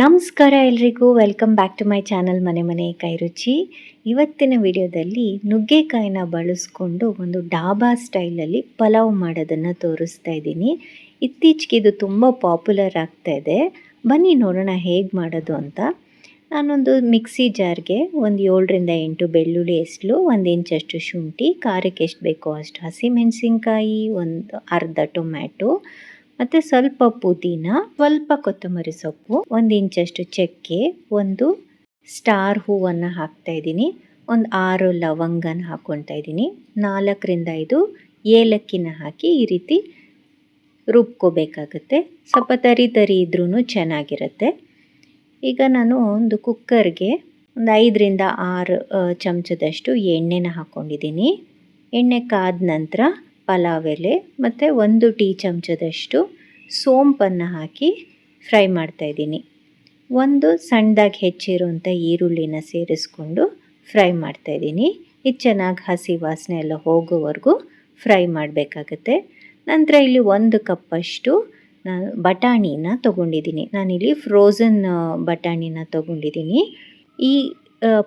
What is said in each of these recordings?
ನಮಸ್ಕಾರ ಎಲ್ರಿಗೂ. Welcome back to my channel Mane Mane Kairuchi ಇವತ್ತಿನ ವಿಡಿಯೋದಲ್ಲಿ ನುಗ್ಗೆಕಾಯಿನ ಬಳಸ್ಕೊಂಡು ಒಂದು ಡಾಬಾ ಸ್ಟೈಲಲ್ಲಿ ಪಲಾವ್ ಮಾಡೋದನ್ನು ತೋರಿಸ್ತಾ ಇದ್ದೀನಿ. ಇತ್ತೀಚೆಗೆ ಇದು ತುಂಬ ಪಾಪ್ಯುಲರ್ ಆಗ್ತಾ ಇದೆ. ಬನ್ನಿ ನೋಡೋಣ ಹೇಗೆ ಮಾಡೋದು ಅಂತ. ನಾನೊಂದು ಮಿಕ್ಸಿ ಜಾರ್ಗೆ ಒಂದು ಏಳರಿಂದ ಎಂಟು ಬೆಳ್ಳುಳ್ಳಿ ಎಸ್ಲು ಒಂದು ಇಂಚಷ್ಟು ಶುಂಠಿ, ಖಾರಕ್ಕೆ ಎಷ್ಟು ಬೇಕೋ ಅಷ್ಟು ಹಸಿಮೆಣಸಿನ್ಕಾಯಿ ಒಂದು ಅರ್ಧ ಟೊಮ್ಯಾಟೊ ಮತ್ತು ಸ್ವಲ್ಪ ಪುದೀನ, ಸ್ವಲ್ಪ ಕೊತ್ತಂಬರಿ ಸೊಪ್ಪು, ಒಂದು ಇಂಚಷ್ಟು ಚಕ್ಕೆ, ಒಂದು ಸ್ಟಾರ್ ಹೂವನ್ನು ಹಾಕ್ತಾ ಇದ್ದೀನಿ. ಒಂದು ಆರು ಲವಂಗನ ಹಾಕ್ಕೊತಾ ಇದ್ದೀನಿ. ನಾಲ್ಕರಿಂದ ಐದು ಏಲಕ್ಕಿನ ಹಾಕಿ ಈ ರೀತಿ ರುಬ್ಕೋಬೇಕಾಗುತ್ತೆ. ಸ್ವಲ್ಪ ತರಿ ತರಿ ಇದ್ರೂ ಚೆನ್ನಾಗಿರುತ್ತೆ. ಈಗ ನಾನು ಒಂದು ಕುಕ್ಕರ್ಗೆ ಒಂದು ಐದರಿಂದ ಆರು ಚಮಚದಷ್ಟು ಎಣ್ಣೆನ ಹಾಕ್ಕೊಂಡಿದ್ದೀನಿ ಎಣ್ಣೆ ಕಾದ ನಂತರ ಪಲಾವ್ ಎಲೆ ಮತ್ತು ಒಂದು ಟೀ ಚಮಚದಷ್ಟು ಸೋಂಪನ್ನು ಹಾಕಿ ಫ್ರೈ ಮಾಡ್ತಾಯಿದ್ದೀನಿ ಒಂದು ಸಣ್ಣದಾಗಿ ಹೆಚ್ಚಿರುವಂಥ ಈರುಳ್ಳಿನ ಸೇರಿಸ್ಕೊಂಡು ಫ್ರೈ ಮಾಡ್ತಾಯಿದ್ದೀನಿ ಇದು ಚೆನ್ನಾಗಿ ಹಸಿ ವಾಸನೆ ಎಲ್ಲ ಹೋಗೋವರೆಗೂ ಫ್ರೈ ಮಾಡಬೇಕಾಗತ್ತೆ. ನಂತರ ಇಲ್ಲಿ ಒಂದು ಕಪ್ಪಷ್ಟು ನಾನು ಬಟಾಣಿನ ತೊಗೊಂಡಿದ್ದೀನಿ. ನಾನಿಲ್ಲಿ ಫ್ರೋಝನ್ ಬಟಾಣಿನ ತೊಗೊಂಡಿದ್ದೀನಿ. ಈ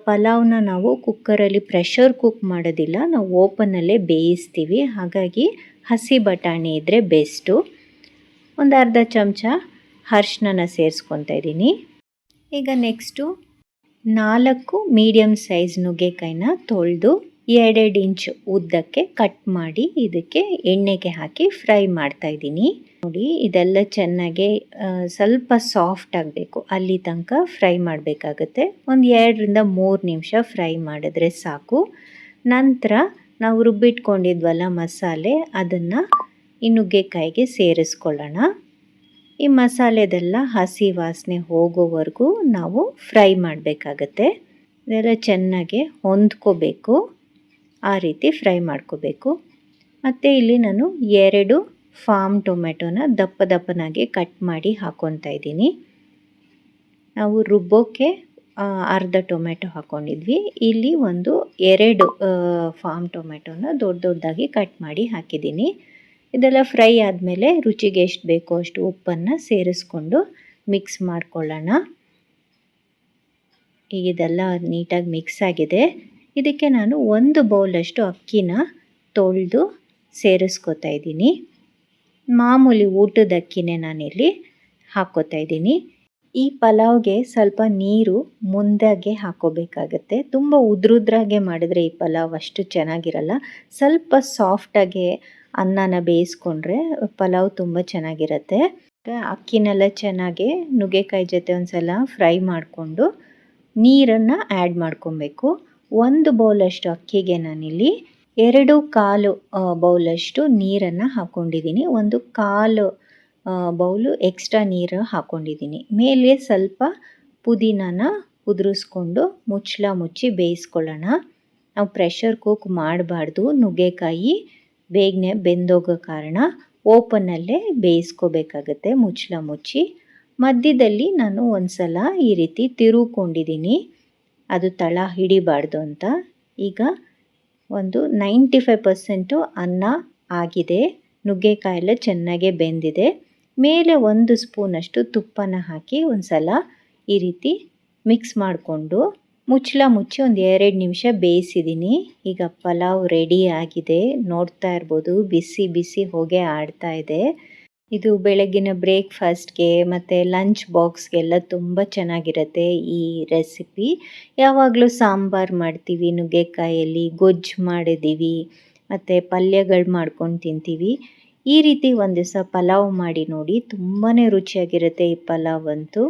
ಪಲಾವ್ನ ನಾವು ಕುಕ್ಕರಲ್ಲಿ ಪ್ರೆಷರ್ ಕುಕ್ ಮಾಡೋದಿಲ್ಲ. ನಾವು ಓಪನಲ್ಲೇ ಬೇಯಿಸ್ತೀವಿ. ಹಾಗಾಗಿ ಹಸಿ ಬಟಾಣಿ ಇದ್ದರೆ ಬೆಸ್ಟು ಒಂದು ಅರ್ಧ ಚಮಚ ಅರ್ಶಿನ ಸೇರಿಸ್ಕೊತಾ ಇದ್ದೀನಿ. ಈಗ ನೆಕ್ಸ್ಟು ನಾಲ್ಕು ಮೀಡಿಯಮ್ ಸೈಜ್ ನುಗ್ಗೆಕಾಯಿನ ತೊಳೆದು ಎರಡೆರಡು ಇಂಚ್ ಉದ್ದಕ್ಕೆ ಕಟ್ ಮಾಡಿ ಇದಕ್ಕೆ ಎಣ್ಣೆಗೆ ಹಾಕಿ ಫ್ರೈ ಮಾಡ್ತಾ ಇದ್ದೀನಿ. ನೋಡಿ, ಇದೆಲ್ಲ ಚೆನ್ನಾಗಿ ಸ್ವಲ್ಪ ಸಾಫ್ಟ್ ಆಗಬೇಕು. ಅಲ್ಲಿ ತನಕ ಫ್ರೈ ಮಾಡಬೇಕಾಗತ್ತೆ. ಒಂದು ಎರಡರಿಂದ ಮೂರು ನಿಮಿಷ ಫ್ರೈ ಮಾಡಿದ್ರೆ ಸಾಕು. ನಂತರ ನಾವು ರುಬ್ಬಿಟ್ಕೊಂಡಿದ್ವಲ್ಲ ಮಸಾಲೆ, ಅದನ್ನು ಈ ನುಗ್ಗೆಕಾಯಿಗೆ ಸೇರಿಸ್ಕೊಳ್ಳೋಣ. ಈ ಮಸಾಲೆದೆಲ್ಲ ಹಸಿ ವಾಸನೆ ಹೋಗೋವರೆಗೂ ನಾವು ಫ್ರೈ ಮಾಡಬೇಕಾಗತ್ತೆ. ಇದೆಲ್ಲ ಚೆನ್ನಾಗಿ ಹೊಂದ್ಕೋಬೇಕು. ಆ ರೀತಿ ಫ್ರೈ ಮಾಡ್ಕೋಬೇಕು. ಮತ್ತು ಇಲ್ಲಿ ನಾನು ಎರಡು ಫಾರ್ಮ್ ಟೊಮೆಟೊನ ದಪ್ಪ ದಪ್ಪನಾಗಿ ಕಟ್ ಮಾಡಿ ಹಾಕ್ಕೊತಾ ಇದ್ದೀನಿ. ನಾವು ರುಬ್ಬೋಕ್ಕೆ ಅರ್ಧ ಟೊಮೆಟೊ ಹಾಕ್ಕೊಂಡಿದ್ವಿ ಇಲ್ಲಿ ಒಂದು ಎರಡು ಫಾರ್ಮ್ ಟೊಮೆಟೊನ ದೊಡ್ಡ ದೊಡ್ಡದಾಗಿ ಕಟ್ ಮಾಡಿ ಹಾಕಿದ್ದೀನಿ. ಇದೆಲ್ಲ ಫ್ರೈ ಆದಮೇಲೆ ರುಚಿಗೆ ಎಷ್ಟು ಬೇಕೋ ಅಷ್ಟು ಉಪ್ಪನ್ನು ಸೇರಿಸ್ಕೊಂಡು ಮಿಕ್ಸ್ ಮಾಡ್ಕೊಳ್ಳೋಣ. ಈಗ ಇದೆಲ್ಲ ನೀಟಾಗಿ ಮಿಕ್ಸ್ ಆಗಿದೆ. ಇದಕ್ಕೆ ನಾನು ಒಂದು ಬೌಲಷ್ಟು ಅಕ್ಕಿನ ತೊಳೆದು ಸೇರಿಸ್ಕೊತಾ ಇದ್ದೀನಿ. ಮಾಮೂಲಿ ಊಟದ ಅಕ್ಕಿನೇ ನಾನಿಲ್ಲಿ ಹಾಕ್ಕೋತಾ ಇದ್ದೀನಿ. ಈ ಪಲಾವ್ಗೆ ಸ್ವಲ್ಪ ನೀರು ಮುಂದಾಗೆ ಹಾಕೋಬೇಕಾಗತ್ತೆ ತುಂಬ ಉದ್ರುದ್ರಾಗೆ ಮಾಡಿದ್ರೆ ಈ ಪಲಾವ್ ಅಷ್ಟು ಚೆನ್ನಾಗಿರಲ್ಲ. ಸ್ವಲ್ಪ ಸಾಫ್ಟಾಗೆ ಅನ್ನನ ಬೇಯಿಸ್ಕೊಂಡ್ರೆ ಪಲಾವ್ ತುಂಬ ಚೆನ್ನಾಗಿರುತ್ತೆ. ಅಕ್ಕಿನೆಲ್ಲ ಚೆನ್ನಾಗಿ ನುಗ್ಗೆಕಾಯಿ ಜೊತೆ ಒಂದು ಸಲ ಫ್ರೈ ಮಾಡಿಕೊಂಡು ನೀರನ್ನು ಆ್ಯಡ್ ಮಾಡ್ಕೊಬೇಕು. ಒಂದು ಬೌಲಷ್ಟು ಅಕ್ಕಿಗೆ ನಾನಿಲ್ಲಿ ಎರಡು ಕಾಲು ಬೌಲಷ್ಟು ನೀರನ್ನು ಹಾಕ್ಕೊಂಡಿದ್ದೀನಿ ಒಂದು ಕಾಲು ಬೌಲು ಎಕ್ಸ್ಟ್ರಾ ನೀರು ಹಾಕ್ಕೊಂಡಿದ್ದೀನಿ ಮೇಲೆ ಸ್ವಲ್ಪ ಪುದೀನಾನ ಉದುರಿಸ್ಕೊಂಡು ಮುಚ್ಚಳ ಮುಚ್ಚಿ ಬೇಯಿಸ್ಕೊಳ್ಳೋಣ. ನಾವು ಪ್ರೆಷರ್ ಕುಕ್ ಮಾಡಬಾರ್ದು. ನುಗ್ಗೆಕಾಯಿ ಬೇಗನೆ ಬೆಂದೋಗೋ ಕಾರಣ ಓಪನಲ್ಲೇ ಬೇಯಿಸ್ಕೋಬೇಕಾಗತ್ತೆ ಮುಚ್ಚಳ ಮುಚ್ಚಿ. ಮಧ್ಯದಲ್ಲಿ ನಾನು ಒಂದು ಸಲ ಈ ರೀತಿ ತಿರುಕೊಂಡಿದ್ದೀನಿ ಅದು ತಳ ಹಿಡಿಬಾರ್ದು ಅಂತ. ಈಗ ಒಂದು ನೈಂಟಿ ಫೈವ್ ಪರ್ಸೆಂಟು ಅನ್ನ ಆಗಿದೆ. ನುಗ್ಗೆಕಾಯಿ ಎಲ್ಲ ಚೆನ್ನಾಗೇ ಬೆಂದಿದೆ. ಮೇಲೆ ಒಂದು ಸ್ಪೂನಷ್ಟು ತುಪ್ಪನ ಹಾಕಿ ಒಂದು ಸಲ ಈ ರೀತಿ ಮಿಕ್ಸ್ ಮಾಡಿಕೊಂಡು ಮುಚ್ಚಳ ಮುಚ್ಚಿ ಒಂದು ಎರಡು ನಿಮಿಷ ಬೇಯಿಸಿದ್ದೀನಿ. ಈಗ ಪಲಾವ್ ರೆಡಿ ಆಗಿದೆ. ನೋಡ್ತಾ ಇರ್ಬೋದು. ಬಿಸಿ ಬಿಸಿ ಹೊಗೆ ಆಡ್ತಾ ಇದೆ. ಇದು ಬೆಳಗಿನ ಬ್ರೇಕ್ಫಾಸ್ಟ್ಗೆ ಮತ್ತು ಲಂಚ್ ಬಾಕ್ಸ್ಗೆಲ್ಲ ತುಂಬ ಚೆನ್ನಾಗಿರುತ್ತೆ ಈ ರೆಸಿಪಿ. ಯಾವಾಗಲೂ ಸಾಂಬಾರು ಮಾಡ್ತೀವಿ, ನುಗ್ಗೆಕಾಯಲ್ಲಿ, ಗೊಜ್ಜು ಮಾಡಿದ್ದೀವಿ, ಮತ್ತು ಪಲ್ಯಗಳು ಮಾಡ್ಕೊಂಡು ತಿಂತೀವಿ. ಈ ರೀತಿ ಒಂದು ದಿವಸ ಪಲಾವ್ ಮಾಡಿ ನೋಡಿ ತುಂಬಾ ರುಚಿಯಾಗಿರುತ್ತೆ ಈ ಪಲಾವ್ ಅಂತೂ.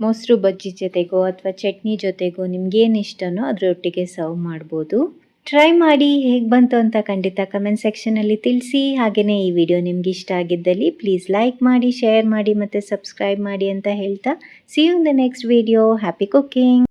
ಮೊಸರು ಬಜ್ಜಿ ಜೊತೆಗೋ ಅಥವಾ ಚಟ್ನಿ ಜೊತೆಗೋ ನಿಮ್ಗೇನು ಇಷ್ಟನೋ ಅದರೊಟ್ಟಿಗೆ ಸರ್ವ್ ಮಾಡ್ಬೋದು. ಟ್ರೈ ಮಾಡಿ ಹೇಗೆ ಬಂತು ಅಂತ ಖಂಡಿತ ಕಮೆಂಟ್ ಸೆಕ್ಷನಲ್ಲಿ ತಿಳಿಸಿ. ಹಾಗೆಯೇ ಈ ವಿಡಿಯೋ ನಿಮ್ಗೆ ಇಷ್ಟ ಆಗಿದ್ದಲ್ಲಿ ಪ್ಲೀಸ್ ಲೈಕ್ ಮಾಡಿ ಶೇರ್ ಮಾಡಿ ಮತ್ತು ಸಬ್ಸ್ಕ್ರೈಬ್ ಮಾಡಿ ಅಂತ ಹೇಳ್ತಾ. See you the next video happy cooking